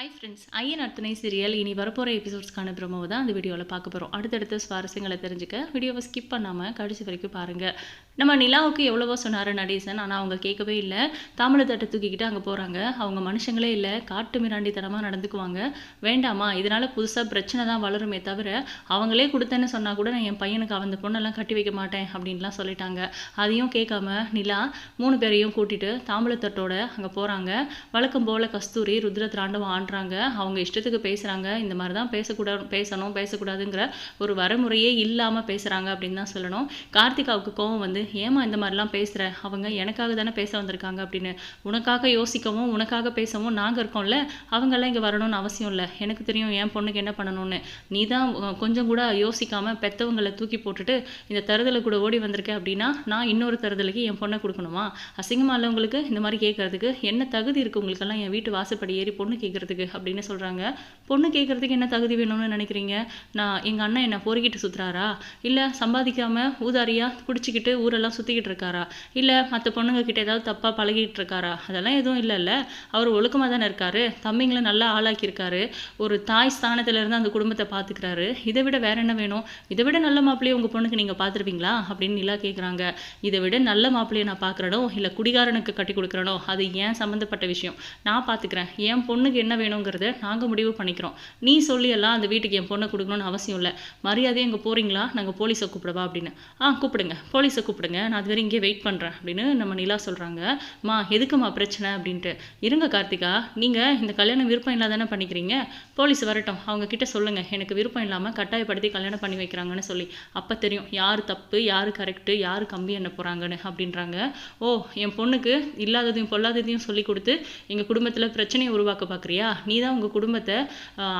Hi friends ஐயன் அர்த்தனை serial இனி வரப்போகிற எபிசோட்ஸ்க்கான ப்ரோமோவை தான் அந்த வீடியோவில் பார்க்க போகிறோம் அடுத்தடுத்த சுவாரஸ்யங்களை தெரிஞ்சுக்க வீடியோவை ஸ்கிப் பண்ணாமல் கடைசி வரைக்கும் பாருங்கள் நம்ம நிலாவுக்கு எவ்வளவோ சொன்னார் நடேசன் ஆனால் அவங்க கேட்கவே இல்லை. தாமிரத்தட்டை தூக்கிக்கிட்டு அங்கே போகிறாங்க அவங்க மனுஷங்களே இல்லை. காட்டு மிராண்டித்தனமாக நடந்துக்குவாங்க. வேண்டாமா இதனால் புதுசாக பிரச்சனை தான் வளருமே தவிர அவங்களே கொடுத்தேன்னு சொன்னால் கூட நான் என் பையனுக்கு அந்த பொண்ணெல்லாம் கட்டி வைக்க மாட்டேன் அப்படின்லாம் சொல்லிட்டாங்க. அதையும் கேட்காம நிலா மூணு பேரையும் கூட்டிகிட்டு தாம்பூலத்தட்டோட அங்கே போகிறாங்க வழக்கம் போல் கஸ்தூரி ருத்ர திராண்டவம் ஆண்டு ஆடுறாங்க அவங்க இஷ்டத்துக்கு பேசுகிறாங்க இந்த மாதிரி தான் பேசக்கூடாது பேசணும் பேசக்கூடாதுங்கிற ஒரு வரைமுறையே இல்லாமல் பேசுகிறாங்க அப்படின்னு தான் சொல்லணும். கார்த்திகாவுக்கு கோவம் வந்து ஏமா இந்த மாதிரிலாம் பேசுகிற அவங்க எனக்காக தானே பேச வந்திருக்காங்க அப்படின்னு. உனக்காக யோசிக்கவும் உனக்காக பேசவும் நாங்கள் இருக்கோம்ல. அவங்கெல்லாம் இங்கே வரணும்னு அவசியம் இல்லை. எனக்கு தெரியும் என் பொண்ணுக்கு என்ன பண்ணணும்னு. நீ தான் கொஞ்சம் கூட யோசிக்காமல் பெற்றவங்களை தூக்கி போட்டுட்டு இந்த தருதலை கூட ஓடி வந்திருக்க அப்படின்னா நான் இன்னொரு தருதலுக்கு என் பொண்ணை கொடுக்கணுமா? அசிங்கமாக இல்லை உங்களுக்கு? இந்த மாதிரி கேட்கறதுக்கு என்ன தகுதி இருக்குது உங்களுக்கெல்லாம் என் வீட்டு வாசப்படி ஏறி பொண்ணு கேட்கறதுக்கு அப்படின்னு சொல்கிறாங்க பொண்ணு கேட்கறதுக்கு என்ன தகுதி வேணும்னு நினைக்கிறீங்க? நான் எங்கள் அண்ணன் என்ன பொறுக்கிட்டு சுற்றுறாரா இல்லை சம்பாதிக்காம ஊதாரியாக குடிச்சிக்கிட்டு ஊரெல்லாம் சுற்றிக்கிட்டு இருக்காரா? இல்லை மற்ற பொண்ணுங்க கிட்ட ஏதாவது தப்பாக பழகிட்டு இருக்காரா? அதெல்லாம் எதுவும் இல்லைல்ல. அவர் ஒழுக்கமாக தானே இருக்காரு. தம்பிங்களை நல்லா ஆளாக்கியிருக்காரு. ஒரு தாய் ஸ்தானத்துல இருந்து அந்த குடும்பத்தை பார்த்துக்கிறாரு இதை விட வேற என்ன வேணும்? இதை விட நல்ல மாப்பிள்ளையை உங்கள் பொண்ணுக்கு நீங்கள் பார்த்துருப்பீங்களா அப்படின்னு நிலா கேட்குறாங்க இதை விட நல்ல மாப்பிள்ளையை நான் பார்க்குறனோ இல்லை குடிகாரனுக்கு கட்டி கொடுக்குறனோ? அது ஏன் சம்மந்தப்பட்ட விஷயம்? நான் பார்த்துக்கிறேன் என் பொண்ணுக்கு என்ன வேணுங்கிறத நாங்கள் முடிவு பண்ணிக்கிறோம். நீ சொல்லி எல்லாம் அந்த வீட்டுக்கு என் பொண்ணை கொடுக்கணும்னு அவசியம் இல்லை. மரியாதையை இங்கே போகிறீங்களா நாங்கள் போலீஸை கூப்பிடவா அப்படின்னு. ஆ கூப்பிடுங்க. போலீஸை கூப்பிடுங்க. நான் அது வரை இங்கே வெயிட் பண்ணுறேன் அப்படின்னு நம்ம நிலா சொல்கிறாங்க மா எதுக்குமா பிரச்சனை அப்படின்ட்டு. இருங்க கார்த்திகா. நீங்கள் இந்த கல்யாணம் விருப்பம் இல்லாத பண்ணிக்கிறீங்க? போலீஸ் வரட்டும். அவங்க கிட்ட சொல்லுங்கள் எனக்கு விருப்பம் இல்லாமல் கட்டாயப்படுத்தி கல்யாணம் பண்ணி வைக்கிறாங்கன்னு சொல்லி. அப்போ தெரியும் யார் தப்பு யார் கரெக்டு யார் கம்பி என்ன போகிறாங்கன்னு அப்படின்றாங்க. ஓ என் பொண்ணுக்கு இல்லாததையும் பொல்லாததையும் சொல்லி கொடுத்து எங்கள் குடும்பத்தில் பிரச்சனையை உருவாக்க பார்க்குறியா நீ தான் உங்கள் குடும்பத்தை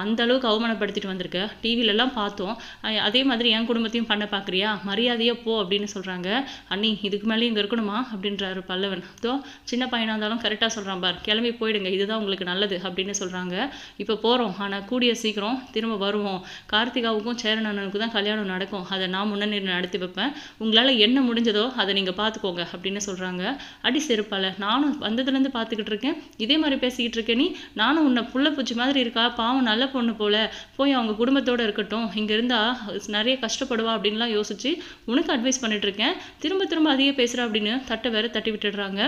அந்தளவுக்கு அந்த அளவுக்கு அவமானப்படுத்திட்டு வந்திருக்க. டிவிலெல்லாம் பார்த்தோம். அதே மாதிரி என் குடும்பத்தையும் பண்ண பார்க்குறியா மரியாதையாக போ அப்படின்னு சொல்கிறாங்க அண்ணி இதுக்கு மேலே இங்கே இருக்கணுமா? அப்படின்றாரு பல்லவன். தோ சின்ன பையனாக இருந்தாலும் கரெக்டாக சொல்கிறான் பார். கிளம்பி போயிடுங்க. இதுதான் உங்களுக்கு நல்லது அப்படின்னு சொல்கிறாங்க இப்போ போகிறோம் ஆனால் கூடிய சீக்கிரம் திரும்ப வருவோம். கார்த்திகாவுக்கும் சேரன் அண்ணனுக்கும் தான் கல்யாணம் நடக்கும். அதை நான் முன்னணி நடத்தி வைப்பேன். உங்களால் என்ன முடிஞ்சதோ அதை நீங்கள் பார்த்துக்கோங்க அப்படின்னு சொல்கிறாங்க அடி செருப்பால. நானும் வந்ததுலேருந்து பார்த்துக்கிட்டு இருக்கேன். இதே மாதிரி பேசிக்கிட்டு இருக்கேன் நீ நானும் உன்னை புள்ள பூச்சி மாதிரி இருக்கா? பாவம் நல்ல பொண்ணு போல. போய் அவங்க குடும்பத்தோட இருக்கட்டும். இங்கே இருந்தா நிறைய கஷ்டப்படுவா அப்படின்லாம் யோசிச்சு உனக்கு அட்வைஸ் பண்ணிட்டு இருக்கேன். திரும்ப திரும்ப அதிகம் பேசுகிற அப்படின்னு தட்டை வேற தட்டி விட்டுடுறாங்க.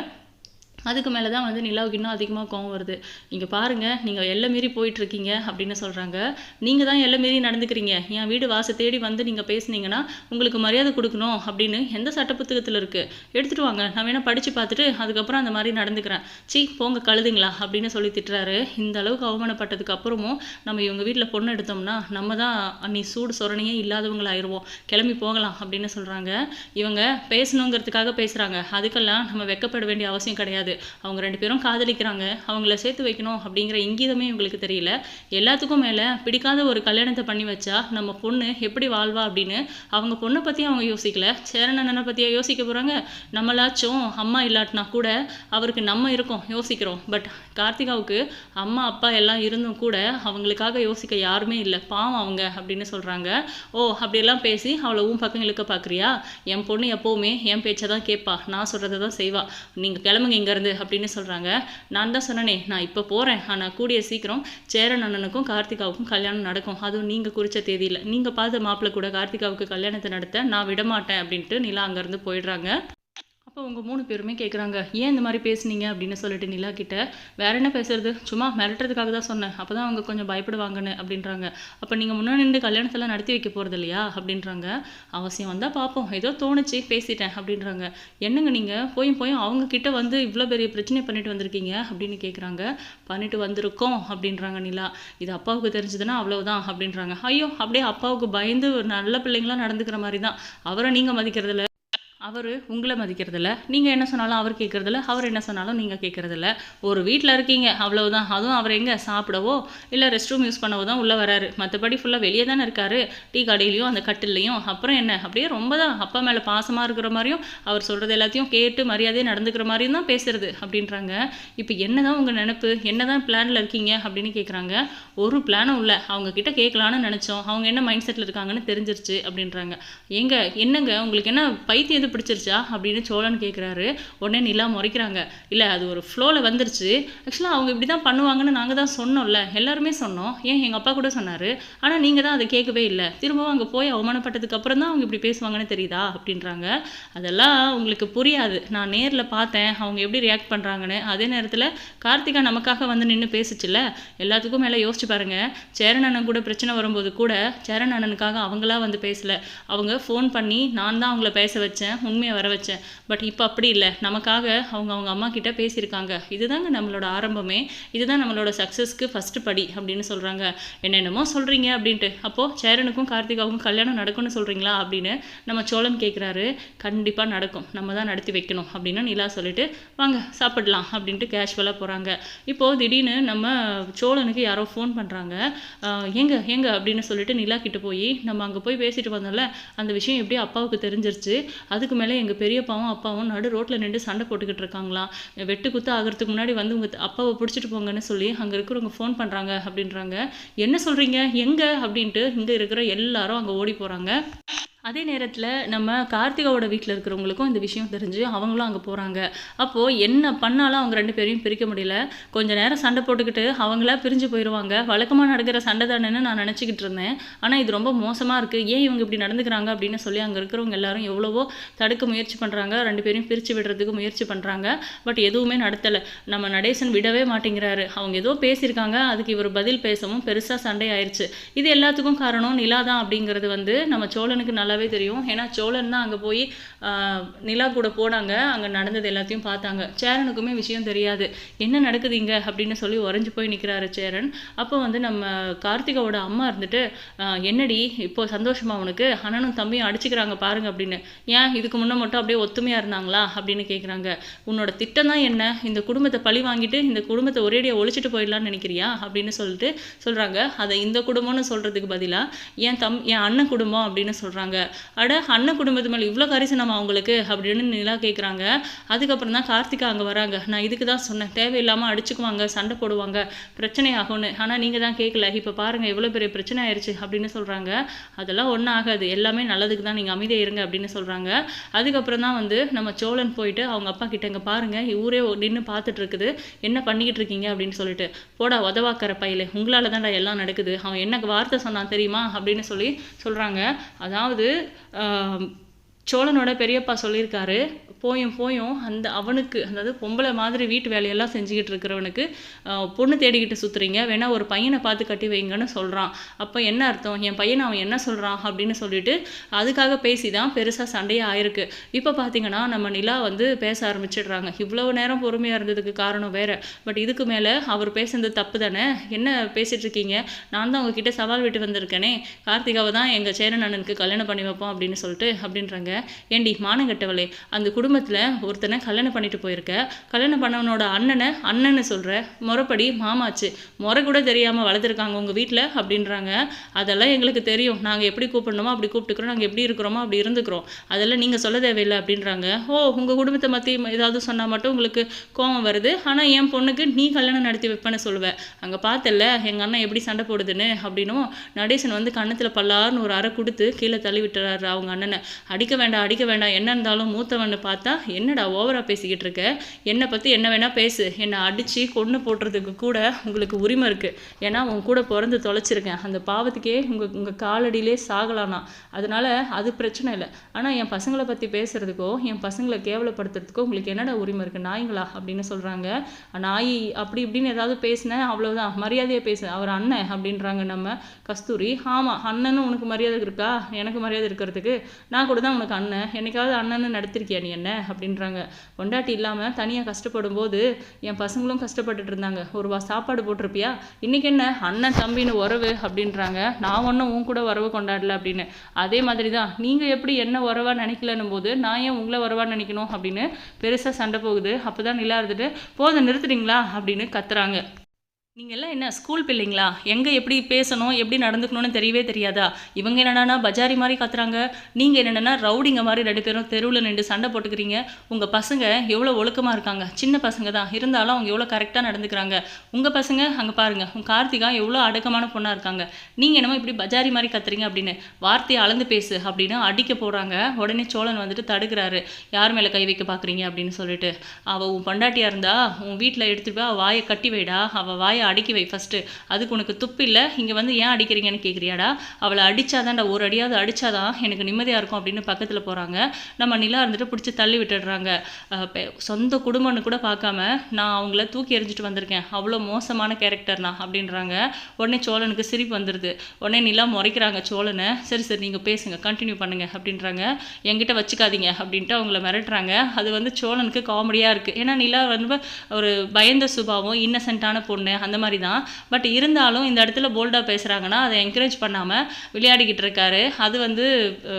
அதுக்கு மேலே தான் வந்து நிலாவுக்கு இன்னும் அதிகமாக கோவம் வருது. இங்கே பாருங்கள் நீங்கள் எல்லை மீறி போயிட்டுருக்கீங்க அப்படின்னு சொல்கிறாங்க நீங்கள் தான் எல்லை மீறி நடந்துக்கிறீங்க. என் வீடு வாசை தேடி வந்து நீங்கள் பேசுனீங்கன்னா உங்களுக்கு மரியாதை கொடுக்கணும் அப்படின்னு எந்த சட்ட புத்தகத்தில் இருக்குது எடுத்துகிட்டு வாங்க. நான் வேணால் படித்து பார்த்துட்டு அதுக்கப்புறம் அந்த மாதிரி நடந்துக்கிறேன். சீ போங்க கழுதுங்களா அப்படின்னு சொல்லி திட்டுறாரு. இந்த அளவுக்கு அவமானப்பட்டதுக்கு அப்புறமும் நம்ம இவங்க வீட்டில் பொண்ணு எடுத்தோம்னா நம்ம தான் நீ சூடு சொரணையே இல்லாதவங்களாயிருவோம் கிளம்பி போகலாம் அப்படின்னு சொல்கிறாங்க இவங்க பேசணுங்கிறதுக்காக பேசுகிறாங்க அதுக்கெல்லாம் நம்ம வெக்கப்பட வேண்டிய அவசியம் கிடையாது. அவங்க ரெண்டு பேரும் காதலிக்கிறாங்க. அவங்கள சேர்த்து வைக்கணும் அப்படிங்கிற இங்கீதமே இவங்களுக்கு தெரியல. எல்லாத்துக்கும் மேலே பிடிக்காத ஒரு கல்யாணத்தை பண்ணி வச்சா நம்ம பொண்ணு எப்படி வாழ்வா அப்படின்னு அவங்க பொண்ணை பற்றி அவங்க யோசிக்கல. சேரணனை பற்றியா யோசிக்க போகிறாங்க நம்மளாச்சும் அம்மா இல்லாட்டினா கூட அவருக்கு நம்ம இருக்கோம் யோசிக்கிறோம். பட் கார்த்திகாவுக்கு அம்மா அப்பா எல்லாம் இருந்தும் கூட அவங்களுக்காக யோசிக்க யாருமே இல்லை. பாவம் அவங்க அப்படின்னு சொல்கிறாங்க ஓ அப்படியெல்லாம் பேசி அவளை உன் பக்கம் இழுக்க பார்க்குறியா என் பொண்ணு எப்போவுமே என் பேச்சை தான் கேட்பா. நான் சொல்கிறத தான் செய்வா. நீங்கள் கிளம்புங்க இங்கேருந்து அப்படின்னு சொல்கிறாங்க நான் தான் சொன்னனே நான் இப்போ போகிறேன் ஆனால் கூடிய சீக்கிரம் சேரன் அண்ணனுக்கும் கார்த்திகாவுக்கும் கல்யாணம் நடக்கும். அதுவும் நீங்கள் குறித்த தேதியில். நீங்கள் பார்த்த மாப்பிள்ளை கூட கார்த்திகாவுக்கு கல்யாணத்தை நடத்த நான் விடமாட்டேன் அப்படின்ட்டு நிலா அங்கேருந்து போயிடுறாங்க. அப்போ உங்கள் மூணு பேருமே கேட்குறாங்க ஏன் இந்த மாதிரி பேசுனீங்க? அப்படின்னு சொல்லிட்டு நிலா கிட்ட வேற என்ன பேசுறது? சும்மா மிரட்டுறதுக்காக தான் சொன்னேன். அப்போ தான் அவங்க கொஞ்சம் பயப்படுவாங்கன்னு அப்படின்றாங்க. அப்போ நீங்கள் முன்னாடி நின்று கல்யாணத்தெல்லாம் நடத்தி வைக்க போகிறது இல்லையா? அப்படின்றாங்க. அவசியம் வந்தால் பார்ப்போம் ஏதோ தோணுச்சு பேசிட்டேன் அப்படின்றாங்க. என்னங்க நீங்கள் போய் போய் அவங்க கிட்ட வந்து இவ்வளோ பெரிய பிரச்சனை பண்ணிட்டு வந்திருக்கீங்க? அப்படின்னு கேட்குறாங்க பண்ணிட்டு வந்திருக்கோம் அப்படின்றாங்க நிலா. இது அப்பாவுக்கு தெரிஞ்சதுன்னா அவ்வளோதான் அப்படின்றாங்க. ஐயோ அப்படியே அப்பாவுக்கு பயந்து ஒரு நல்ல பிள்ளைங்களாம் நடந்துக்கிற மாதிரி தான். அவரை நீங்கள் மதிக்கிறதில்ல. அவர் உங்களை மதிக்கிறதில்ல. நீங்கள் என்ன சொன்னாலும் அவர் கேட்குறதில்ல. அவர் என்ன சொன்னாலும் நீங்கள் கேட்குறதில்ல. ஒரு வீட்டில் இருக்கீங்க அவ்வளவுதான். அதுவும் அவர் எங்கே சாப்பிடவோ இல்லை ரெஸ்ட் ரூம் யூஸ் பண்ணவோ தான் உள்ளே வராரு. மற்றபடி ஃபுல்லாக வெளியே தானே இருக்காரு. டீ கடையிலையும் அந்த கட்டிலையும் அப்புறம் என்ன? அப்படியே ரொம்ப தான் அப்பா மேலே பாசமாக இருக்கிற மாதிரியும் அவர் சொல்கிறது எல்லாத்தையும் கேட்டு மரியாதையாக நடந்துக்கிற மாதிரியும் தான் பேசுறது அப்படின்றாங்க. இப்போ என்ன தான் உங்கள் நினப்பு? என்ன தான் பிளானில் இருக்கீங்க? அப்படின்னு கேட்குறாங்க. ஒரு பிளானும் இல்லை. அவங்க கிட்ட கேட்கலான்னு நினச்சோம். அவங்க என்ன மைண்ட் செட்டில் இருக்காங்கன்னு தெரிஞ்சிருச்சு அப்படின்றாங்க. எங்க என்னங்க? உங்களுக்கு என்ன பைத்தியம் எது பிடிச்சிருச்சா அப்படின்னு சோழன் கேட்குறாரு உடனே நிலா முறைக்கிறாங்க. இல்லை அது ஒரு ஃப்ளோவில் வந்துருச்சு. ஆக்சுவலாக அவங்க இப்படி தான் பண்ணுவாங்கன்னு நாங்கள் தான் சொன்னோம்ல. எல்லாருமே சொன்னோம். ஏன் எங்கள் அப்பா கூட சொன்னார். ஆனால் நீங்கள் தான் அதை கேட்கவே இல்லை. திரும்பவும் அங்கே போய் அவமானப்பட்டதுக்கு அப்புறம் தான் அவங்க இப்படி பேசுவாங்கன்னு தெரியுதா? அப்படின்றாங்க. அதெல்லாம் உங்களுக்கு புரியாது. நான் நேரில் பார்த்தேன். அவங்க எப்படி ரியாக்ட் பண்ணுறாங்கன்னு அதே நேரத்தில் கார்த்திகா நமக்காக வந்து நின்று பேசுச்சுல்ல. எல்லாத்துக்கும் மேலே யோசிச்சு பாருங்க. சேரன் அண்ணன் கூட பிரச்சனை வரும்போது கூட சேரன் அண்ணனுக்காக அவங்களா வந்து பேசல. அவங்க ஃபோன் பண்ணி நான் தான் அவங்கள பேச வச்சேன். உண்மையை வர வச்சேன். பட் இப்போ அப்படி இல்லை. நமக்காக அவங்க அவங்க அம்மா கிட்ட பேசியிருக்காங்க. இதுதாங்க நம்மளோட ஆரம்பமே. இதுதான் நம்மளோட சக்ஸஸ்க்கு ஃபஸ்ட்டு படி அப்படின்னு சொல்கிறாங்க என்னென்னமோ சொல்கிறீங்க அப்படின்ட்டு. அப்போது சேரனுக்கும் கார்த்திகாவுக்கும் கல்யாணம் நடக்கும்னு சொல்கிறீங்களா அப்படின்னு நம்ம சோழன் கேட்குறாரு கண்டிப்பாக நடக்கும். நம்ம தான் நடத்தி வைக்கணும் அப்படின்னு நிலா சொல்லிட்டு வாங்க சாப்பிடலாம் அப்படின்ட்டு கேஷுவலாக போகிறாங்க இப்போது திடீர்னு நம்ம சோழனுக்கு யாரோ ஃபோன் பண்ணுறாங்க எங்க எங்க அப்படின்னு சொல்லிட்டு நிலா கிட்ட போய் நம்ம அங்கே போய் பேசிட்டு வந்தோம்ல. அந்த விஷயம் எப்படி அப்பாவுக்கு தெரிஞ்சிருச்சு? அதுக்கு மேலே எங்கள் பெரியப்பாவும் அப்பாவும் நடு ரோட்டில் நின்று சண்டை போட்டுக்கிட்டு இருக்காங்களாம் வெட்டு குத்து ஆகிறதுக்கு முன்னாடி வந்து உங்கள் அப்பாவை பிடிச்சிட்டு போங்கன்னு சொல்லி அங்கே இருக்கிறவங்க ஃபோன் பண்ணுறாங்க அப்படின்றாங்க. என்ன சொல்கிறீங்க எங்கே? அப்படின்ட்டு இங்கே இருக்கிற எல்லாரும் அங்கே ஓடி போகிறாங்க அதே நேரத்தில் நம்ம கார்த்திகாவோட வீட்டில் இருக்கிறவங்களுக்கும் இந்த விஷயம் தெரிஞ்சு அவங்களும் அங்கே போகிறாங்க அப்போது என்ன பண்ணாலும் அவங்க ரெண்டு பேரையும் பிரிக்க முடியல. கொஞ்ச நேரம் சண்டை போட்டுக்கிட்டு அவங்களா பிரிஞ்சு போயிடுவாங்க வழக்கமாக நடக்கிற சண்டை தானேன்னு நான் நினச்சிக்கிட்டு இருந்தேன். ஆனால் இது ரொம்ப மோசமாக இருக்குது ஏன் இவங்க இப்படி நடந்துக்கிறாங்க அப்படின்னு சொல்லி அங்கே இருக்கிறவங்க எல்லாரும் எவ்வளவோ தடுக்க முயற்சி பண்ணுறாங்க ரெண்டு பேரையும் பிரித்து விடுறதுக்கு முயற்சி பண்ணுறாங்க பட் எதுவுமே நடத்தலை. நம்ம நடேசன் விடவே மாட்டேங்கிறாரு. அவங்க ஏதோ பேசியிருக்காங்க. அதுக்கு இவர் பதில் பேசவும் பெருசாக சண்டை ஆயிடுச்சு இது எல்லாத்துக்கும் காரணம் நிலா தான் அப்படிங்கிறது வந்து நம்ம சோழனுக்கு நல்லா நல்லாவே தெரியும். ஏன்னா சோழன் தான் அங்கே போய் நிலா கூட போனாங்க. அங்கே நடந்தது எல்லாத்தையும் பார்த்தாங்க. சேரனுக்குமே விஷயம் தெரியாது. என்ன நடக்குது இங்கே? அப்படின்னு சொல்லி உறைஞ்சு போய் நிற்கிறாரு சேரன். அப்போ வந்து நம்ம கார்த்திகாவோட அம்மா இருந்துட்டு என்னடி? இப்போ சந்தோஷமா உனக்கு? அண்ணனும் தம்பியும் அடிச்சுக்கிறாங்க பாருங்க அப்படின்னு. ஏன்? இதுக்கு முன்னே மட்டும் அப்படியே ஒத்துமையாக இருந்தாங்களா? அப்படின்னு கேட்குறாங்க உன்னோட திட்டம் தான் என்ன? இந்த குடும்பத்தை பழி வாங்கிட்டு இந்த குடும்பத்தை ஒரேடியாக ஒழிச்சிட்டு போயிடலாம்னு நினைக்கிறியா? அப்படின்னு சொல்லிட்டு சொல்கிறாங்க அதை இந்த குடும்பம்னு சொல்கிறதுக்கு பதிலாக என் தம் என் அண்ணன் குடும்பம் அப்படின்னு சொல்கிறாங்க அட அண்ணன் குடும்பத்து மேலே இவ்வளோ கரிசனமா அவங்களுக்கு அப்படின்னு நிலா கேட்குறாங்க அதுக்கப்புறம் தான் கார்த்திகா அங்கே வராங்க. நான் இதுக்கு தான் சொன்னேன். தேவையில்லாமல் அடிச்சுக்குவாங்க சண்டை போடுவாங்க. பிரச்சனை ஆகும்னு ஆனால் நீங்கள் தான் கேட்கல இப்போ பாருங்கள் எவ்வளோ பெரிய பிரச்சனை ஆயிடுச்சு அப்படின்னு சொல்கிறாங்க அதெல்லாம் ஒன்றும் ஆகாது. எல்லாமே நல்லதுக்கு தான் நீங்கள் அமைதியாக இருங்க அப்படின்னு சொல்கிறாங்க அதுக்கப்புறம் தான் வந்து நம்ம சோழன் போயிட்டு அவங்க அப்பா கிட்ட இங்கே பாருங்கள் ஊரே நின்று பார்த்துட்டு இருக்குது என்ன பண்ணிக்கிட்டு இருக்கீங்க? அப்படின்னு சொல்லிட்டு போடா உதவாக்கிற பையில. உங்களால் தான்டா எல்லாம் நடக்குது. அவன் என்ன வார்த்தை சொன்னான் தெரியுமா? அப்படின்னு சொல்லி சொல்கிறாங்க அதாவது சோழனோட பெரியப்பா சொல்லியிருக்காரு. போயும் போயும் அந்த அவனுக்கு அதாவது பொம்பளை மாதிரி வீட்டு வேலையெல்லாம் செஞ்சுக்கிட்டு இருக்கிறவனுக்கு பொண்ணு தேடிக்கிட்டு சுற்றுறீங்க வேணா ஒரு பையனை பார்த்து கட்டி வைங்கன்னு சொல்கிறான் அப்போ என்ன அர்த்தம்? என் பையனை அவன் என்ன சொல்கிறான் அப்படின்னு சொல்லிட்டு அதுக்காக பேசி தான் பெருசாக சண்டையே ஆயிருக்கு. இப்போ பார்த்தீங்கன்னா நம்ம நிலா வந்து பேச ஆரம்பிச்சிடுறாங்க. இவ்வளவு நேரம் பொறுமையாக இருந்ததுக்கு காரணம் வேறு. பட் இதுக்கு மேலே அவர் பேசுனது தப்பு தானே? என்ன பேசிகிட்டு இருக்கீங்க? நான் தான் உங்ககிட்ட சவால் விட்டு வந்திருக்கேனே. கார்த்திகாவை தான் எங்கள் சேரன் அண்ணனுக்கு கல்யாணம் பண்ணி வைப்போம் அப்படின்னு சொல்லிட்டு அப்படின்றாங்க. ஏண்டி மானங்கட்டவளே அந்த குடும்பத்தில் ஒருத்தனை கல்யாணம் பண்ணிட்டு போயிருக்க. கல்யாணம் பண்ணவனோட அண்ணனை அண்ணன்னு சொல்கிற முறைப்படி மாமாச்சு. முறை கூட தெரியாமல் வளர்த்துருக்காங்க உங்கள் வீட்டில் அப்படின்றாங்க. அதெல்லாம் எங்களுக்கு தெரியும். நாங்கள் எப்படி கூப்பிடணுமோ அப்படி கூப்பிட்டுக்கிறோம். நாங்கள் எப்படி இருக்கிறோமோ அப்படி இருந்துக்கிறோம். அதெல்லாம் நீங்கள் சொல்ல தேவையில்லை அப்படின்றாங்க. ஓ உங்கள் குடும்பத்தை பற்றி ஏதாவது சொன்னால் மட்டும் உங்களுக்கு கோபம் வருது. ஆனால் என் பொண்ணுக்கு நீ கல்யாணம் நடத்தி வைப்பேன்னு சொல்லுவேன் அங்கே பார்த்தல எங்கள் அண்ணன் எப்படி சண்டை போடுதுன்னு அப்படின்னும் நடேசன் வந்து கன்னத்தில் பல்லார்னு ஒரு அறை கொடுத்து கீழே தள்ளி விட்டுறாரு அவங்க அண்ணனை. அடிக்க வேண்டாம் அடிக்க வேண்டாம். என்ன இருந்தாலும் மூத்தவனை பார்த்து பார்த்தா என்னடா ஓவராக பேசிக்கிட்டு இருக்க? என்னை பற்றி என்ன வேணால் பேசு. என்னை அடித்து கொண்டு போடுறதுக்கு கூட உங்களுக்கு உரிமை இருக்குது ஏன்னா உன் கூட பிறந்து தொலைச்சிருக்கேன். அந்த பாவத்துக்கே உங்கள் உங்கள் காலடியிலே சாகலானா. அதனால் அது பிரச்சனை இல்லை. ஆனால் என் பசங்களை பற்றி பேசுகிறதுக்கோ என் பசங்களை கேவலப்படுத்துறதுக்கோ உங்களுக்கு என்னடா உரிமை இருக்குது நாய்ங்களா? அப்படின்னு சொல்கிறாங்க நாய் அப்படி இப்படின்னு ஏதாவது பேசினேன் அவ்வளோதான் மரியாதையாக பேசு. அவர் அண்ணன் அப்படின்றாங்க நம்ம கஸ்தூரி. ஆமாம் அண்ணனும் உனக்கு மரியாதை இருக்கா? எனக்கு மரியாதை இருக்கிறதுக்கு? நான் கூட தான் உனக்கு அண்ணன். என்னைக்காவது அண்ணன்னு நடத்திருக்கியா நீ என்ன? அப்படின்றாங்க. பொண்டாட்டி இல்லாமல் தனியாக கஷ்டப்படும் போது என் பசங்களும் கஷ்டப்பட்டுட்டு இருந்தாங்க ஒரு வா சாப்பாடு போட்டிருப்பியா? இன்றைக்கி என்ன? அண்ணன் தம்பின்னு உறவு அப்படின்றாங்க. நான் ஒன்றும் உன் கூட உறவு கொண்டாடல அப்படின்னு. அதே மாதிரி தான் நீங்கள் எப்படி என்ன உறவாக நினைக்கலன்னும் போது நான் ஏன் உங்களை உறவாக நினைக்கணும் அப்படின்னு பெருசாக சண்டை போகுது. அப்போ தான் நிலா இருந்துட்டு போதை நிறுத்துறீங்களா? அப்படின்னு கத்துறாங்க. நீங்கள் எல்லாம் என்ன ஸ்கூல் பிள்ளைங்களா? எங்கே எப்படி பேசணும் எப்படி நடந்துக்கணும்னு தெரியவே தெரியாதா? இவங்க என்னென்னா பஜாரி மாதிரி கத்துறாங்க. நீங்கள் என்னென்னா ரவுடிங்க மாதிரி ரெண்டு பேரும் தெருவில் நின்று சண்டை போட்டுக்கிறீங்க. உங்கள் பசங்க எவ்வளோ ஒழுக்கமாக இருக்காங்க? சின்ன பசங்க தான். இருந்தாலும் அவங்க எவ்வளோ கரெக்டாக நடந்துக்கிறாங்க. உங்கள் பசங்க அங்கே பாருங்கள் உங்கள் கார்த்திகா எவ்வளோ அடக்கமான பொண்ணாக இருக்காங்க. நீங்கள் என்னமோ இப்படி பஜாரி மாதிரி கத்துறீங்க அப்படின்னு வார்த்தையை அளந்து பேசு அப்படின்னு அடிக்க போகிறாங்க உடனே சோழன் வந்துட்டு தடுக்கிறாரு. யார் மேலே கை வைக்க பார்க்குறீங்க அப்படின்னு சொல்லிட்டு. அவள் உன் பொண்டாட்டியாக இருந்தா உன் வீட்டில் எடுத்துட்டு போய் வாயை கட்டி வைடா. அவள் வாயை அடிக்கி வை ஃபஸ்ட்டு அதுக்கு உனக்கு துப்பு இல்லை. இங்கே வந்து ஏன் அடிக்கிறீங்கன்னு கேட்குறியாடா அவளை அடித்தாதான்டா ஒரு அடியாவது அடித்தாதான் எனக்கு நிம்மதியாக இருக்கும் அப்படின்னு பக்கத்தில் போகிறாங்க நம்ம நிலா இருந்துட்டு பிடிச்சி தள்ளி விட்டுடுறாங்க. சொந்த குடும்பம்னு கூட பார்க்காம நான் அவங்கள தூக்கி எறிஞ்சிட்டு வந்திருக்கேன். அவ்வளோ மோசமான கேரக்டர் நான் அப்படின்றாங்க. உடனே சோழனுக்கு சிரிப்பு வந்துடுது உடனே நிலா முறைக்கிறாங்க சோழனை. சரி சரி நீங்கள் பேசுங்க கண்டினியூ பண்ணுங்க அப்படின்றாங்க. என்கிட்ட வச்சுக்காதீங்க அப்படின்ட்டு அவங்கள மிரட்டுறாங்க. அது வந்து சோழனுக்கு காமெடியாக இருக்குது ஏன்னா நிலா வந்து ஒரு பயந்த சுபாவம் இன்னசென்ட்டான பொண்ணு. அந்த அந்த மாதிரி தான் பட் இருந்தாலும் இந்த இடத்துல போல்டாக பேசுகிறாங்கன்னா அதை என்கரேஜ் பண்ணாமல் விளையாடிக்கிட்டு இருக்காரு. அது வந்து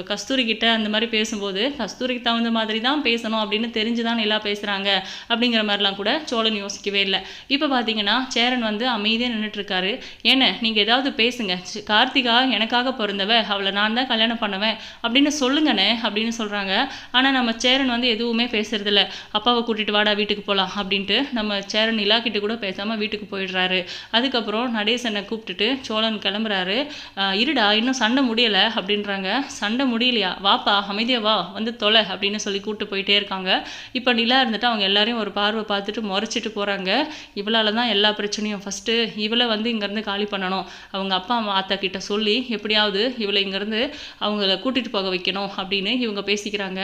கஸ்தூரி கிட்ட அந்த மாதிரி பேசும்போது கஸ்தூரிக்கு தகுந்த மாதிரி தான் பேசணும் அப்படின்னு தெரிஞ்சு தான் எல்லாம் பேசுகிறாங்க அப்படிங்கிற மாதிரிலாம் கூட சோழன் யோசிக்கவே இல்லை. இப்போ பார்த்தீங்கன்னா சேரன் வந்து அமைதியாக நின்றுட்டுருக்காரு ஏன்னு நீங்கள் ஏதாவது பேசுங்க. கார்த்திகா எனக்காக பிறந்தவ அவளை நான் தான் கல்யாணம் பண்ணுவேன் அப்படின்னு சொல்லுங்கண்ணே அப்படின்னு சொல்கிறாங்க ஆனால் நம்ம சேரன் வந்து எதுவுமே பேசுறதில்ல. அப்பாவை கூட்டிகிட்டு வாடா வீட்டுக்கு போகலாம் அப்படின்ட்டு நம்ம சேரன் நிலா கிட்ட கூட பேசாமல் வீட்டுக்கு போயிடுறாரு. அதுக்கப்புறம் நடேசனை கூப்பிட்டுட்டு சோழன் கிளம்புறாரு. இருடா இன்னும் சண்டை முடியலை அப்படின்றாங்க. சண்டை முடியலையா? வாப்பா அமைதியா வா வந்து தொலை அப்படின்னு சொல்லி கூப்பிட்டு போயிட்டே இருக்காங்க. இப்போ நிலா இருந்துட்டு அவங்க எல்லாரையும் ஒரு பார்வை பார்த்துட்டு முறைச்சிட்டு போகிறாங்க இவளால் தான் எல்லா பிரச்சனையும் ஃபஸ்ட்டு இவளை வந்து இங்கேருந்து காலி பண்ணணும். அவங்க அப்பா அம்மா ஆத்தா கிட்ட சொல்லி எப்படியாவது இவளை இங்கேருந்து அவங்கள கூட்டிகிட்டு போக வைக்கணும் அப்படின்னு இவங்க பேசிக்கிறாங்க.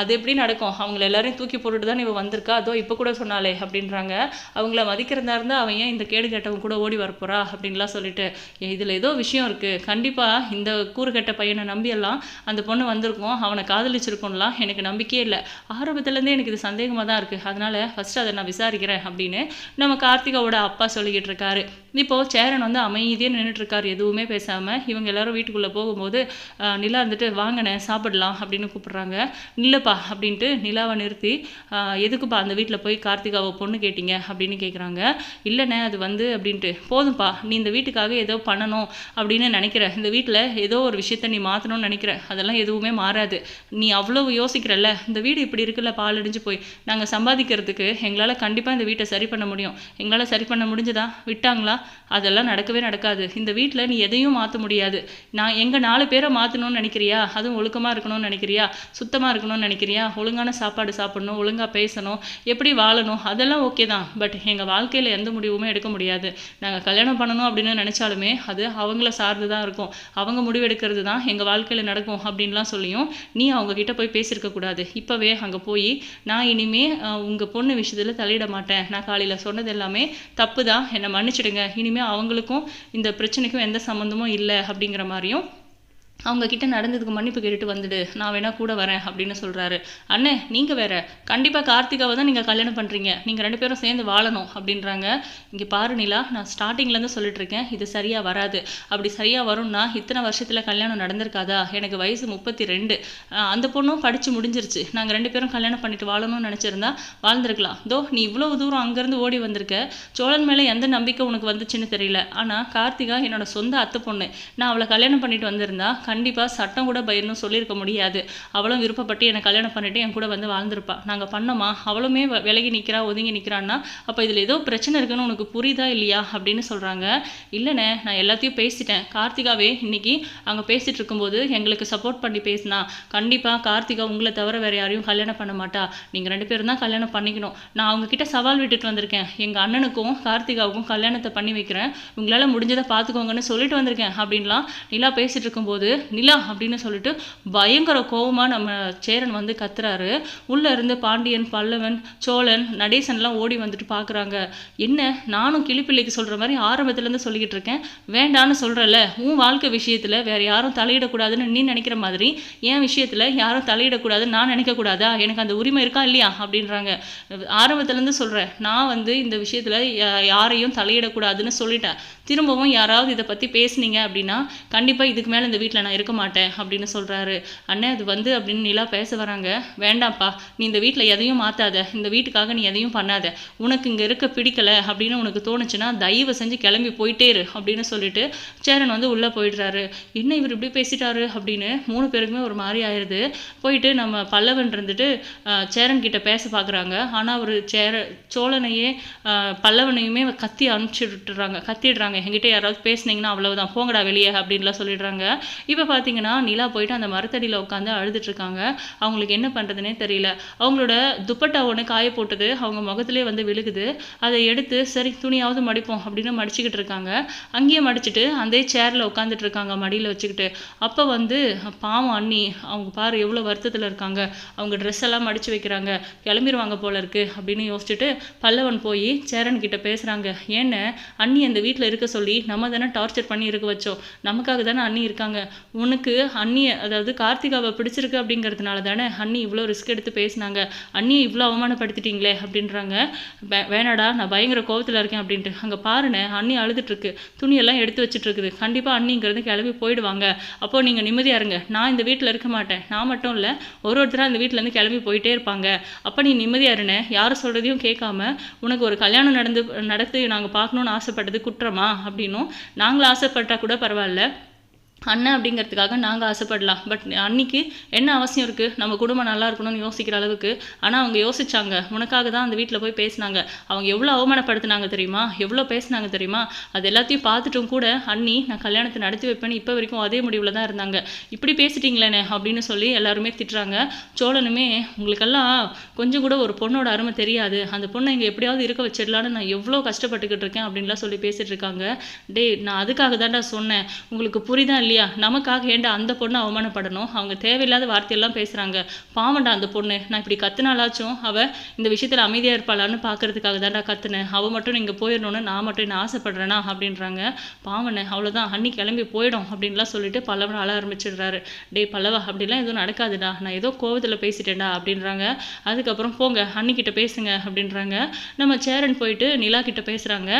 அது எப்படி நடக்கும்? அவங்கள எல்லாரையும் தூக்கி போட்டுட்டு தான் இவள் வந்திருக்கா? அதோ இப்போ கூட சொன்னாலே அப்படின்றாங்க. அவங்கள மதிக்கிறதா இருந்தால் அவன் ஏன் இந்த கேடு கெட்டவன் கூட ஓடி வரப்போறா அப்படின்லாம் சொல்லிட்டு இதில் ஏதோ விஷயம் இருக்குது கண்டிப்பாக இந்த கூறுகெட்ட பையனை நம்பியெல்லாம் அந்த பொண்ணு வந்திருக்கும். அவனை காதலிச்சிருக்கோம்லாம் எனக்கு நம்பிக்கையே இல்லை. ஆரம்பத்துலேருந்தே எனக்கு இது சந்தேகமாக தான் இருக்குது அதனால் ஃபஸ்ட்டு அதை நான் விசாரிக்கிறேன் அப்படின்னு நம்ம கார்த்திகாவோட அப்பா சொல்லிக்கிட்டு இருக்காரு. இப்போது சேரன் வந்து அமைதியாக நின்றுட்டுருக்காரு எதுவுமே பேசாமல் இவங்க எல்லாரும் வீட்டுக்குள்ளே போகும்போது நிலா இருந்துட்டு வாங்கண்ணே சாப்பிடலாம் அப்படின்னு கூப்பிட்றாங்க. நில்லப்பா அப்படின்ட்டு நிலாவை நிறுத்தி எதுக்குப்பா அந்த வீட்டில் போய் கார்த்திகாவை பொண்ணு கேட்டீங்க? அப்படின்னு கேட்குறாங்க இல்லைண்ணே அது வந்து வந்து அப்படின்ட்டு போதும்ப்பா நீ இந்த வீட்டுக்காக ஏதோ பண்ணணும் அப்படின்னு நினைக்கிற. இந்த வீட்டில் ஏதோ ஒரு விஷயத்த நீ மாற்றணும்னு நினைக்கிற. அதெல்லாம் எதுவுமே மாறாது. நீ அவ்வளோ யோசிக்கிறல்ல. இந்த வீடு இப்படி இருக்குல்ல பால் அடிஞ்சு போய். நாங்கள் சம்பாதிக்கிறதுக்கு எங்களால் கண்டிப்பாக இந்த வீட்டை சரி பண்ண முடியும். எங்களால் சரி பண்ண முடிஞ்சுதா? விட்டாங்களா? அதெல்லாம் நடக்கவே நடக்காது. இந்த வீட்டில் நீ எதையும் மாற்ற முடியாது. நான் எங்கள் நாலு பேரை மாற்றணும்னு நினைக்கிறியா? அதுவும் ஒழுக்கமாக இருக்கணும்னு நினைக்கிறியா? சுத்தமாக இருக்கணும்னு நினைக்கிறியா? ஒழுங்கான சாப்பாடு சாப்பிடணும் ஒழுங்காக பேசணும் எப்படி வாழணும்? அதெல்லாம் ஓகே தான். பட் எங்கள் வாழ்க்கையில் எந்த முடிவுமே எடுக்க முடியாது. நாங்கள் கல்யாணம் பண்ணணும் அப்படின்னு நினச்சாலுமே அது அவங்கள சார்ந்து தான் இருக்கும். அவங்க முடிவெடுக்கிறது தான் எங்கள் வாழ்க்கையில் நடக்கும் அப்படின்லாம் சொல்லியும் நீ அவங்கக்கிட்ட போய் பேசியிருக்கக்கூடாது இப்போவே அங்கே போய் நான் இனிமே உங்கள் பொண்ணு விஷயத்தில் தலையிட மாட்டேன். நான் காலையில் சொன்னது எல்லாமே தப்பு தான் என்னை மன்னிச்சிடுங்க. இனிமே அவங்களுக்கும் இந்த பிரச்சனைக்கும் எந்த சம்மந்தமும் இல்லை அப்படிங்கிற மாதிரியும் அவங்க கிட்ட நடந்ததுக்கு மன்னிப்பு கேட்டுட்டு வந்துடு. நான் வேணா கூட வரேன் அப்படின்னு சொல்கிறாரு அண்ணே நீங்கள் வேற. கண்டிப்பாக கார்த்திகாவை தான் நீங்கள் கல்யாணம் பண்ணுறீங்க நீங்கள் ரெண்டு பேரும் சேர்ந்து வாழணும் அப்படின்றாங்க. இங்கே பாரு நிலா நான் ஸ்டார்டிங்லேருந்து சொல்லிட்டுருக்கேன் சொல்லிட்டு இருக்கேன். இது சரியாக வராது. அப்படி சரியாக வரும்னா இத்தனை வருஷத்தில் கல்யாணம் நடந்திருக்காதா? எனக்கு வயசு முப்பத்தி ரெண்டு அந்த பொண்ணும் படித்து முடிஞ்சிருச்சு. நாங்கள் ரெண்டு பேரும் கல்யாணம் பண்ணிட்டு வாழணும்னு நினச்சிருந்தா வாழ்ந்திருக்கலாம். தோ நீ இவ்வளவு தூரம் அங்கேருந்து ஓடி வந்திருக்க. சோழன் மேலே எந்த நம்பிக்கை உனக்கு வந்துச்சுன்னு தெரியல. ஆனால் கார்த்திகா என்னோட சொந்த அத்தை பொண்ணு நான் அவளை கல்யாணம் பண்ணிட்டு வந்திருந்தா கண்டிப்பாக சட்டம் கூட பயிரணும் சொல்லியிருக்க முடியாது. அவளும் விருப்பப்பட்டு என்னை கல்யாணம் பண்ணிவிட்டு என் கூட வந்து வாழ்ந்துருப்பா. நாங்கள் பண்ணோமா? அவளுமே விலகி நிற்கிறா ஒதுங்கி நிற்கிறான்னா அப்போ இதில் ஏதோ பிரச்சனை இருக்குன்னு உனக்கு புரியுதா இல்லையா? அப்படின்னு சொல்கிறாங்க இல்லைண்ணே நான் எல்லாத்தையும் பேசிட்டேன். கார்த்திகாவே இன்னைக்கு அங்கே பேசிகிட்டு இருக்கும்போது எங்களுக்கு சப்போர்ட் பண்ணி பேசினா கண்டிப்பாக கார்த்திகா உங்களை தவிர வேறு யாரையும் கல்யாணம் பண்ண மாட்டா. நீங்கள் ரெண்டு பேரும் தான் கல்யாணம் பண்ணிக்கணும். நான் அவங்கக்கிட்ட சவால் விட்டுட்டு வந்திருக்கேன். எங்கள் அண்ணனுக்கும் கார்த்திகாவுக்கும் கல்யாணத்தை பண்ணி வைக்கிறேன். உங்களால் முடிஞ்சதை பார்த்துக்கோங்கன்னு சொல்லிட்டு வந்திருக்கேன் அப்படின்லாம் நிலா பேசிகிட்டு இருக்கும்போது நிலா அப்படின்னு சொல்லிட்டு பயங்கர கோபமாக நம்ம சேரன் வந்து கத்துறாரு. உள்ளே இருந்து பாண்டியன் பல்லவன் சோழன் நடேசன்லாம் ஓடி வந்துட்டு பார்க்குறாங்க என்ன? நானும் கிளிப்பிள்ளைக்கு சொல்கிற மாதிரி ஆரம்பத்துலேருந்து சொல்லிக்கிட்டு இருக்கேன். வேண்டான்னு சொல்கிறல உன் வாழ்க்கை விஷயத்துல வேறு யாரும் தலையிடக்கூடாதுன்னு நீ நினைக்கிற மாதிரி என் விஷயத்தில் யாரும் தலையிடக்கூடாதுன்னு நான் நினைக்கக்கூடாதா? எனக்கு அந்த உரிமை இருக்கா இல்லையா? அப்படின்றாங்க. ஆரம்பத்துலேருந்து சொல்கிறேன் நான் வந்து இந்த விஷயத்தில் யா- யாரையும் தலையிடக்கூடாதுன்னு சொல்லிட்டேன். திரும்பவும் யாராவது இதை பற்றி பேசுனீங்க அப்படின்னா கண்டிப்பாக இதுக்கு மேலே இந்த வீட்டில் நான் இருக்க மாட்டேன் அப்படின்னு சொல்கிறாரு அண்ணே அது வந்து அப்படின்னு நிலா பேச வராங்க. வேண்டாம்ப்பா நீ இந்த வீட்டில் எதையும் மாற்றாத இந்த வீட்டுக்காக நீ எதையும் பண்ணாத. உனக்கு இங்கே இருக்க பிடிக்கல அப்படின்னு உனக்கு தோணுச்சுன்னா தயவு செஞ்சு கிளம்பி போயிட்டே இரு அப்படின்னு சொல்லிட்டு சேரன் வந்து உள்ளே போயிடுறாரு. என்ன இவர் இப்படி பேசிட்டாரு அப்படின்னு மூணு பேருக்குமே ஒரு மாதிரி ஆயிடுது போயிட்டு நம்ம பல்லவன் இருந்துட்டு சேரன் கிட்ட பேச பார்க்குறாங்க ஆனால் அவர் சேர சோழனையே பல்லவனையுமே கத்தி அனுப்பிச்சி விட்டுறாங்க கத்திடுறாங்க. எங்கிட்ட யாராவது பேசுனீங்கன்னா அவ்வளோதான் போங்கடா வெளியே அப்படின்லாம் சொல்லிடுறாங்க. இப்போ பார்த்தீங்கன்னா நிலா போயிட்டு அந்த மரத்தடியில் உட்காந்து அழுதுட்ருக்காங்க அவங்களுக்கு என்ன பண்ணுறதுனே தெரியல. அவங்களோட துப்பட்டா ஒன்று காய போட்டது அவங்க முகத்துலேயே வந்து விழுகுது. அதை எடுத்து சரி துணியாவது மடிப்போம் அப்படின்னு மடிச்சுக்கிட்டு இருக்காங்க. அங்கேயே மடிச்சிட்டு அந்த சேரில் உட்காந்துட்டு இருக்காங்க மடியில் வச்சுக்கிட்டு. அப்போ வந்து பாவம் அண்ணி அவங்க பாரு எவ்வளோ வருத்தத்தில் இருக்காங்க. அவங்க ட்ரெஸ் எல்லாம் மடிச்சு வைக்கிறாங்க. கிளம்பிடுவாங்க போல இருக்குது அப்படின்னு யோசிச்சுட்டு பல்லவன் போய் சேரன் கிட்ட பேசுகிறாங்க ஏன்னு அண்ணி அந்த வீட்டில் இருக்க சொல்லி நம்ம தானே டார்ச்சர் பண்ணி இருக்க வச்சோம். நமக்காக தானே அண்ணி இருக்காங்க. உனக்கு அண்ணியை அதாவது கார்த்திகாவை பிடிச்சிருக்கு அப்படிங்கிறதுனால தானே அண்ணி இவ்வளோ ரிஸ்க் எடுத்து பேசினாங்க. அண்ணியை இவ்வளோ அவமானப்படுத்திட்டீங்களே அப்படின்றாங்க. வே- வேணாடா நான் பயங்கர கோவத்தில் இருக்கேன் அப்படின்ட்டு. அங்கே பாருண்ணே அண்ணி அழுதுட்டுருக்கு. துணியெல்லாம் எடுத்து வச்சுட்டு இருக்குது கண்டிப்பாக அண்ணிங்கிறது கிளம்பி போயிடுவாங்க. அப்போது நீங்கள் நிம்மதியாக இருங்க. நான் இந்த வீட்டில் இருக்க மாட்டேன். நான் மட்டும் இல்லை ஒரு ஒருத்தராக இந்த வீட்டிலேருந்து கிளம்பி போயிட்டே இருப்பாங்க. அப்போ நீ நிம்மதியாக இருனே யார் சொல்கிறதையும் கேட்காம உனக்கு ஒரு கல்யாணம் நடந்து நடத்தி நாங்கள் பார்க்கணுன்னு ஆசைப்பட்டது குற்றமா? அப்படின்னும். நாங்களும் ஆசைப்பட்டா கூட பரவாயில்ல. அண்ணன் அப்படிங்கிறதுக்காக நாங்கள் ஆசைப்படலாம். பட் அன்னைக்கு என்ன அவசியம் இருக்குது நம்ம குடும்பம் நல்லா இருக்கணும்னு யோசிக்கிற அளவுக்கு. ஆனால் அவங்க யோசிச்சாங்க. உனக்காக தான் அந்த வீட்டில் போய் பேசினாங்க. அவங்க எவ்வளோ அவமானப்படுத்தினாங்க தெரியுமா? எவ்வளோ பேசினாங்க தெரியுமா? அது எல்லாத்தையும் பார்த்துட்டும் கூட அண்ணி நான் கல்யாணத்தை நடத்தி வைப்பேன்னு இப்போ வரைக்கும் அதே முடிவில் தான் இருந்தாங்க. இப்படி பேசிட்டீங்களேனே? அப்படின்னு சொல்லி எல்லாருமே திட்டுறாங்க. சோழனுமே உங்களுக்கெல்லாம் கொஞ்சம் கூட ஒரு பொண்ணோட அருமை தெரியாது. அந்த பொண்ணை இங்கே எப்படியாவது இருக்க வச்சிடலான்னு நான் எவ்வளோ கஷ்டப்பட்டுக்கிட்டு இருக்கேன் அப்படின்லாம் சொல்லி பேசிட்டு இருக்காங்க. டேய் நான் அதுக்காக தான்டா சொன்னேன். உங்களுக்கு புரிதான் இல்லையா? நமக்காக ஏன்டா அந்த பொண்ணை அவமானப்படணும்? அவங்க தேவையில்லாத வார்த்தையெல்லாம் பேசுகிறாங்க பாவண்டா அந்த பொண்ணு. நான் இப்படி கத்துனாலாச்சும் அவள் இந்த விஷயத்தில் அமைதியாக இருப்பாளான்னு பார்க்கறதுக்காக தான்டா கத்துனேன் அவள் மட்டும் நீங்கள் போயிடணும்னு நான் மட்டும் என்ன ஆசைப்படுறேனா அப்படின்றாங்க. பாவனை அவ்வளோதான் அன்னி கிளம்பி போயிடும் அப்படின்லாம் சொல்லிட்டு பல்லவன் அழ ஆரம்பிச்சிடுறாரு. டே பல்லவா அப்படிலாம் எதுவும் நடக்காதுடா. நான் ஏதோ கோவத்தில் பேசிட்டேன்டா அப்படின்றாங்க. அதுக்கப்புறம் போங்க அன்னிக்கிட்ட பேசுங்க அப்படின்றாங்க. நம்ம சேரன் போயிட்டு நிலா கிட்ட பேசுகிறாங்க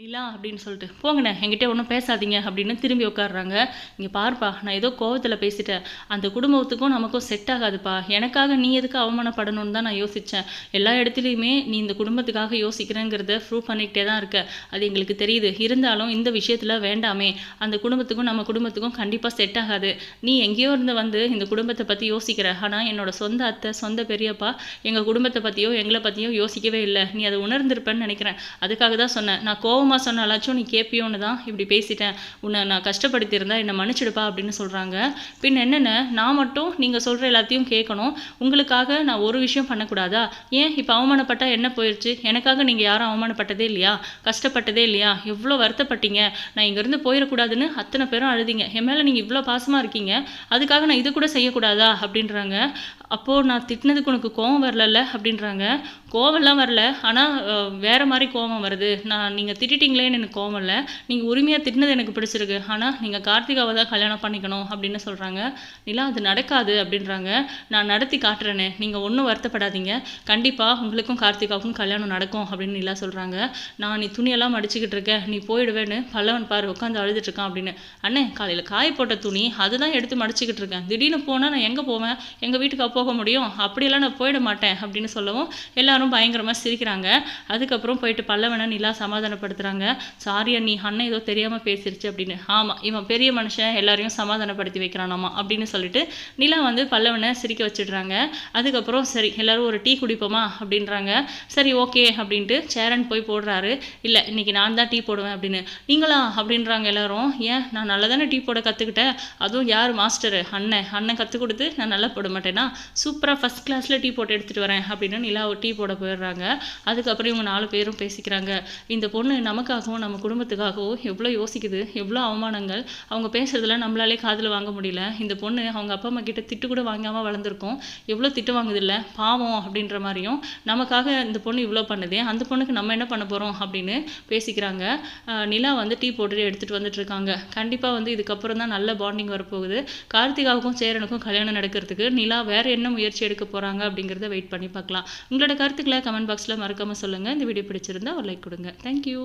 நிலா அப்படின்னு சொல்லிட்டு. போங்கண்ணே என்கிட்ட ஒன்றும் பேசாதீங்க அப்படின்னு திரும்பி உட்காடுறாங்க இங்கே பார்ப்பா நான் ஏதோ கோவத்தில் பேசிட்டேன். அந்த குடும்பத்துக்கும் நமக்கும் செட் ஆகாதுப்பா. எனக்காக நீ எதுக்கு அவமானப்படணும்னு தான் நான் யோசித்தேன் எல்லா இடத்துலையுமே நீ இந்த குடும்பத்துக்காக யோசிக்கிறேங்கிறத ப்ரூவ் பண்ணிக்கிட்டே தான் இருக்க. அது எங்களுக்கு தெரியுது. இருந்தாலும் இந்த விஷயத்தில் வேண்டாமே. அந்த குடும்பத்துக்கும் நம்ம குடும்பத்துக்கும் கண்டிப்பாக செட் ஆகாது. நீ எங்கேயோ இருந்து வந்து இந்த குடும்பத்தை பற்றி யோசிக்கிற. ஆனால் என்னோட சொந்த அத்தை சொந்த பெரியப்பா எங்கள் குடும்பத்தை பற்றியோ எங்களை பற்றியோ யோசிக்கவே இல்லை. நீ அதை உணர்ந்திருப்பேன்னு நினைக்கிறேன். அதுக்காக தான் சொன்னேன். நான் கோவம் சொன்னாலாச்சும் நீ கேட்பியோன்னு தான் இப்படி பேசிட்டேன். உன்னை நான் கஷ்டப்படுத்தியிருந்தா என்னை மன்னிச்சிடுப்பா அப்படின்னு சொல்கிறாங்க பின் என்னென்ன? நான் மட்டும் நீங்கள் சொல்கிற எல்லாத்தையும் கேட்கணும். உங்களுக்காக நான் ஒரு விஷயம் பண்ணக்கூடாதா? ஏன் இப்போ அவமானப்பட்டால் என்ன போயிடுச்சு எனக்காக நீங்கள் யாரும் அவமானப்பட்டதே இல்லையா? கஷ்டப்பட்டதே இல்லையா? எவ்வளோ வருத்தப்பட்டீங்க. நான் இங்கேருந்து போயிடக்கூடாதுன்னு அத்தனை பேரும் அழுதிங்க. என் மேலே நீங்கள் இவ்வளோ பாசமாக இருக்கீங்க. அதுக்காக நான் இது கூட செய்யக்கூடாதா? அப்படின்றாங்க. அப்போது நான் திட்டினதுக்கு உனக்கு கோவம் வரலல்ல? அப்படின்றாங்க. கோவம்லாம் வரல. ஆனால் வேறு மாதிரி கோவம் வருது. நான் நீங்கள் திட்டிட்டீங்களேன்னு எனக்கு கோவம் இல்லை நீங்கள் உரிமையாக திட்டினது எனக்கு பிடிச்சிருக்கு. ஆனால் நீங்கள் கார்த்திகாவை தான் கல்யாணம் பண்ணிக்கணும் அப்படின்னு சொல்கிறாங்க நிலா அது நடக்காது அப்படின்றாங்க. நான் நடத்தி காட்டுறேனே. நீங்கள் ஒன்றும் வருத்தப்படாதீங்க. கண்டிப்பாக உங்களுக்கும் கார்த்திகாவுக்கும் கல்யாணம் நடக்கும் அப்படின்னு நிலா சொல்கிறாங்க நான் நீ துணியெல்லாம் மடிச்சுக்கிட்டு இருக்கேன் நீ போயிடுவேன்னு பல்லவன் பாரு உட்காந்து அழுதுட்டுருக்கான் அப்படின்னு. அண்ணே காலையில் காய போட்ட துணி அதுதான் எடுத்து மடிச்சுக்கிட்டு இருக்கேன். திடீர்னு போனால் நான் எங்கே போவேன்? எங்கள் வீட்டுக்கு போக முடியும். அப்படியெல்லாம் நான் போயிட மாட்டேன் அப்படின்னு சொல்லவும் எல்லாரும் பயங்கரமாக சிரிக்கிறாங்க. அதுக்கப்புறம் போயிட்டு பல்லவனை நிலா சமாதானப்படுத்துகிறாங்க சாரி அண்ணி அண்ணன் ஏதோ தெரியாமல் பேசிருச்சு அப்படின்னு. ஆமாம் இவன் பெரிய மனுஷன் எல்லாரையும் சமாதானப்படுத்தி வைக்கிறானாமா அப்படின்னு சொல்லிட்டு நிலா வந்து பல்லவனை சிரிக்க வச்சிடுறாங்க. அதுக்கப்புறம் சரி எல்லாரும் ஒரு டீ குடிப்போமா அப்படின்றாங்க. சரி ஓகே அப்படின்ட்டு சேரன் போய் போடுறாரு. இல்லை இன்னைக்கு நான் தான் டீ போடுவேன் அப்படின்னு. நீங்களா அப்படின்றாங்க எல்லாரும். ஏன்? நான் நல்லா தானே டீ போட கற்றுக்கிட்டேன் அதுவும் யார் மாஸ்டரு? அண்ணன். அண்ணன் கற்றுக் கொடுத்து நான் நல்லா போட மாட்டேனா? சூப்பராக ஃபஸ்ட் கிளாஸில் டீ போட்டு எடுத்துகிட்டு வரேன் அப்படின்னு நிலா டீ போட போயிடுறாங்க. அதுக்கப்புறம் இவங்க நாலு பேரும் பேசிக்கிறாங்க. இந்த பொண்ணு நமக்காகவும் நம்ம குடும்பத்துக்காகவும் எவ்வளோ யோசிக்குது எவ்வளோ அவமானங்கள். அவங்க பேசுகிறதுல நம்மளாலே காதில் வாங்க முடியல. இந்த பொண்ணு அவங்க அப்பா அம்மா கிட்ட திட்டு கூட வாங்காமல் வளர்ந்துருக்கோம். எவ்வளோ திட்டு வாங்குதில்ல? பாவம் அப்படின்ற மாதிரியும் நமக்காக இந்த பொண்ணு இவ்வளோ பண்ணுதே அந்த பொண்ணுக்கு நம்ம என்ன பண்ண போகிறோம் அப்படின்னு பேசிக்கிறாங்க. நிலா வந்து டீ போட்டுட்டு எடுத்துகிட்டு வந்துட்டு இருக்காங்க. கண்டிப்பாக வந்து இதுக்கப்புறம் தான் நல்ல பாண்டிங் வரப்போகுது. கார்த்திகாவுக்கும் சேரனுக்கும் கல்யாணம் நடக்கிறதுக்கு நிலா வேறு என்ன முயற்சி எடுக்க போகிறாங்க அப்படிங்கிறத வெயிட் பண்ணி பார்க்கலாம். உங்களோட கருத்துக்களை கமெண்ட் பாக்ஸில் மறக்காமல் சொல்லுங்கள் இந்த வீடியோ பிடிச்சிருந்தா ஒரு லைக் கொடுங்க. தேங்க்யூ